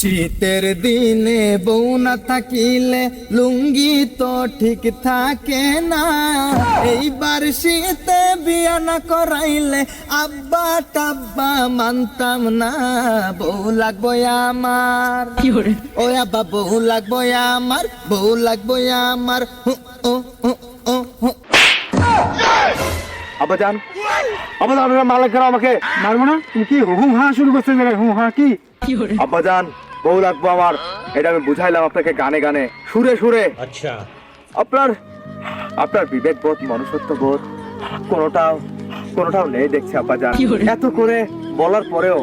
শীতের দিনে বউ না থাকিলে লুঙ্গি তো ঠিক থাকে না। এইবার শীতে বিয়া না করাইলে আব্বা টাব্বা মানতাম না। বউ লাগবো আমার। ও আব্বা বউ লাগবো আমার বউ লাগবো আমার। হু, ও, ও, ও, হু। আব্বাজান আব্বাজান আপনারা মালিক আমাকে মারবো না? তুমি কি হু হা শুরু করছে জায়গায় হু হা কি? আব্বাজান বউ লাগবো আমার। এটা আমি বুঝাইলাম আপনাকে গানে গানে। সুরে সুরে। আচ্ছা। আপনার আপনার মনুষ্যত্ব বোধ কোনোটাও কোনোটাও নেই দেখছি আপাজান। এত করে বলার পরেও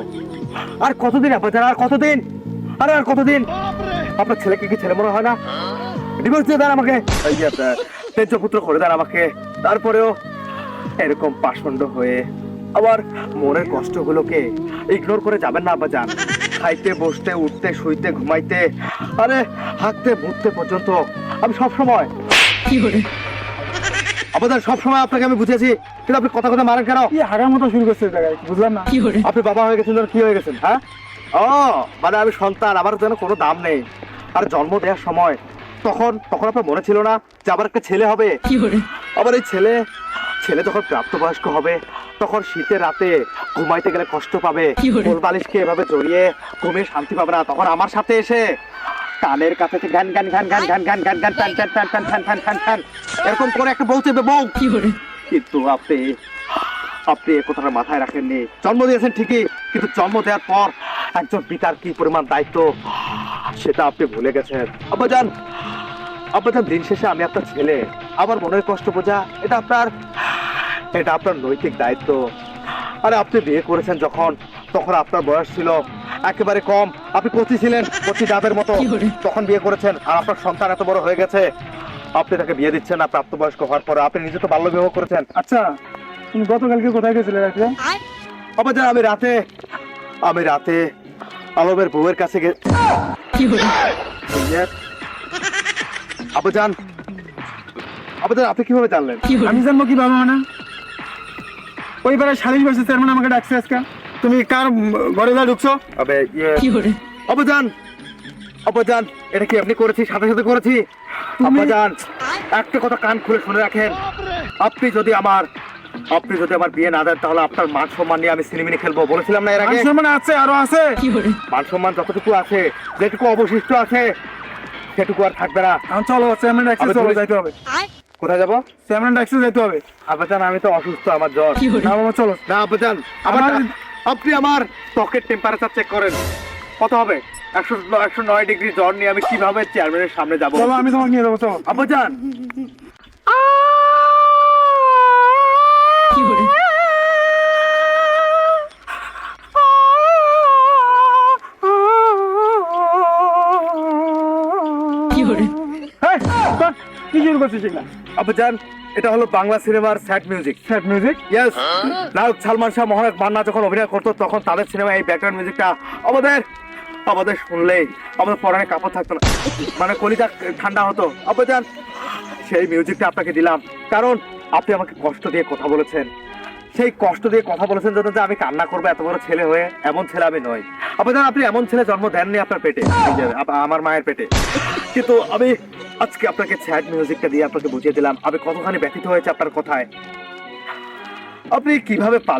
আর কতদিন আপাজান? আর কতদিন? আরে আর কতদিন? আপনার ছেলেকে কি ছেলে মনে হয় না? ডিভোর্স দিয়ে দেন আমাকে। তেজপুত্র করে দেন আমাকে। তারপরেও এরকম পাষণ্ড হয়ে আবার মনের কষ্টগুলোকে ইগনোর করে যাবেন না আপাজান। খাইতে বসতে উঠতে শুইতে ঘুমাইতে আরে হাঁকতে মুততে পর্যন্ত। আমি সব সময় আপাতত সব সময় আপনাকে আমি বুঝেছি কিন্তু আপনি কথা কথা মারেন কেন? কি হাগার মতো শুরু করছে বুঝলাম না। কি করে আপনি বাবা হয়ে গেছেন কি হয়ে গেছেন হ্যাঁ? ও মানে আমি সন্তান আমার যেন কোনো দাম নেই। আর জন্ম দেওয়ার সময় তখন তখন আপনার মনে ছিল না যে আবার একটা ছেলে হবে। আবার এই ছেলে ছেলে তখন প্রাপ্তবয়স্ক হবে। তখন শীতের রাতে ঘুমাইতে গেলে কষ্ট পাবে। কোল বালিশকে এভাবে জড়িয়ে ঘুমিয়ে শান্তি পাবে না। তখন আমার সাথে এসে কানের কাছে গান গান গান গান গান গান গান গান টান টান টান টান টান টান টান টান এরকম করে একটা বউ চেপে বউ। কিন্তু আপনি আপনি এ কথাটা মাথায় রাখেননি। জন্ম দিয়েছেন ঠিকই কিন্তু জন্ম দেওয়ার পর একজন পিতার কি পরিমাণ দায়িত্ব সেটা আপনি ভুলে গেছেন। আব্বাজান আব্বাজান দিন শেষে আমি আপনার ছেলে। আমার মনের কষ্ট বোঝা এটা আপনার এটা আপনার নৈতিক দায়িত্ব। আরে আপনি বিয়ে করেছেন যখন তখন আপনার বয়স ছিল একেবারে কম। আপনি কচি ছিলেন কচি ডাবের মতো। তখন বিয়ে করেছেন আর আপনার সন্তান এত বড় হয়ে গেছে। আপনি তাকে বিয়ে দিচ্ছেন না প্রাপ্তবয়স্ক হওয়ার পরে। আপনি নিজে তো বাল্য বিবাহ করেছেন। আচ্ছা তুমি গতকালকে কোথায় গেছিলে রাত্রে? আবার আমি রাতে আমি রাতে আলমের বউয়ের কাছে গে আবাজান আবাজান আপনি কীভাবে জানলেন? আমি জানব কি বাবা মানে? ওই পারে সালিশ বসে চেয়ারম্যান আমাকে ডাকছে আজকে। তুমি কার ঘরে যা ঢুকছো? আবে ইয়ে। এটা কি আপনি করেছি? সাথে সাথে করেছি? একটা কথা কান খুলে শুনে রাখেন। আপনি যদি আমার আপনি যদি আমার বিয়ে না দেন তাহলে আপনার মান সম্মান নিয়ে আমি সিনেমিনি খেলব। বলেছিলাম না এর আগে? মানে আছে আরও আছে। মান সম্মান যতটুকু আছে যেটুকু অবশিষ্ট আছে সেটুকু আর থাকবে না। চলো চেয়ারম্যান চলো যাইতে হবে। কোথায় যাব? চেয়ারম্যান ডাকছে যাইতে হবে। আবাজান আমি তো অসুস্থ আমার জ্বর। না বাবা চলো। না আবাজান আমার আপনি আমার ত্বকের টেম্পারেচার চেক করেন। কত হবে? একশো একশো নয় ডিগ্রি জ্বর নিয়ে আমি কীভাবে চেয়ারম্যানের সামনে যাব? আমি তোমাকে নিয়ে যাব চলো। আবাজান এই, বাহ, কি শুরু করছিস এগুলা? আবাজান এটা হলো বাংলা সিনেমার sad music sad music yes নায়ক সালমান শাহ মহানায়ক মান্না যখন অভিনয় করতো তখন তাদের সিনেমায় এই ব্যাকগ্রাউন্ড মিউজিকটা আমাদের আমাদের শুনলেই আমাদের পরাণে কাপড় থাকতো না। মানে কলিজা ঠান্ডা হতো। আব্বাজান সেই মিউজিকটা আপনাকে দিলাম। কারণ আপনি আমাকে কষ্ট দিয়ে কথা বলেছেন। সেই কষ্ট দিয়ে কথা বলেছেন জন্য যে আমি কান্না করব এত বড় ছেলে হয়ে এমন ছেলে আমি নই। আব্বাজান আপনি এমন ছেলে জন্ম দেননি আপনার পেটে। আমার মায়ের পেটে। কিন্তু আমি আজকে আপনাকে স্যাড মিউজিকটা দিয়ে আপনাকে বুঝিয়ে দিলাম। আমি কতখানি ব্যথিত হয়েছে আপনার কথায়। আপনি কীভাবে পাল